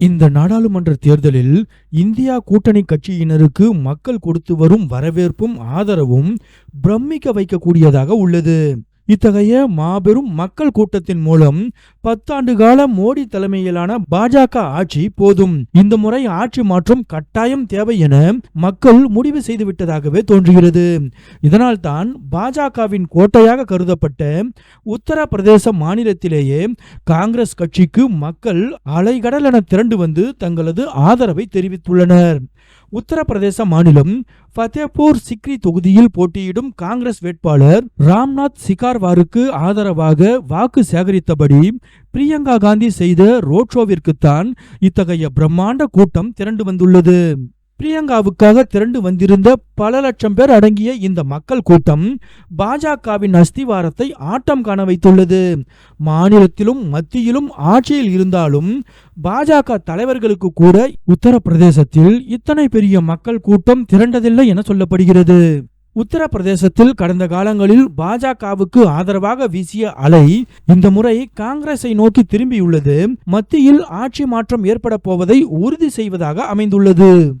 இந்த நாடாளுமன்ற தேர்தலில் இந்தியா கூட்டணி கட்சியினருக்கு மக்கள் கொடுத்து வரும் வரவேற்பும் ஆதரவும் பிரமிக்க வைக்கக்கூடியதாக உள்ளது. இத்தகைய மாபெரும் மக்கள் கூட்டத்தின் மூலம் பத்தாண்டு கால மோடி தலைமையிலான பாஜக ஆட்சி போதும். இந்த முறை ஆட்சி மாற்றம் கட்டாயம் தேவை என மக்கள் முடிவு செய்துவிட்டதாகவே தோன்றுகிறது. இதனால்தான் பாஜகவின் கோட்டையாக கருதப்பட்ட உத்தரப்பிரதேச மாநிலத்திலேயே காங்கிரஸ் கட்சிக்கு மக்கள் அலைகடல் என திரண்டு வந்து தங்களது ஆதரவை தெரிவித்துள்ளனர். உத்தரப்பிரதேச மாநிலம் ஃபத்தேபூர் சிக்ரி தொகுதியில் போட்டியிடும் காங்கிரஸ் வேட்பாளர் ராம்நாத் சிகார்வாருக்கு ஆதரவாக வாக்கு சேகரித்தபடி பிரியங்கா காந்தி செய்த ரோட் ஷோவிற்குத்தான் இத்தகைய பிரம்மாண்ட கூட்டம் திரண்டு வந்துள்ளது. பிரியங்காவுக்காக திரண்டு வந்திருந்த பல லட்சம் பேர் அடங்கிய இந்த மக்கள் கூட்டம் பாஜகவின் அஸ்திவாரத்தை ஆட்டம் காண வைத்துள்ளது. மாநிலத்திலும் மத்தியிலும் ஆட்சியில் இருந்தாலும் பாஜக தலைவர்களுக்கு கூட உத்தரப்பிரதேசத்தில் இத்தனை பெரிய மக்கள் கூட்டம் திரண்டதில்லை என சொல்லப்படுகிறது. உத்தரப்பிரதேசத்தில் கடந்த காலங்களில் பாஜகவுக்கு ஆதரவாக வீசிய அலை இந்த முறை காங்கிரஸை நோக்கி திரும்பியுள்ளது. மத்தியில் ஆட்சி மாற்றம் ஏற்பட போவதை உறுதி செய்வதாக அமைந்துள்ளது.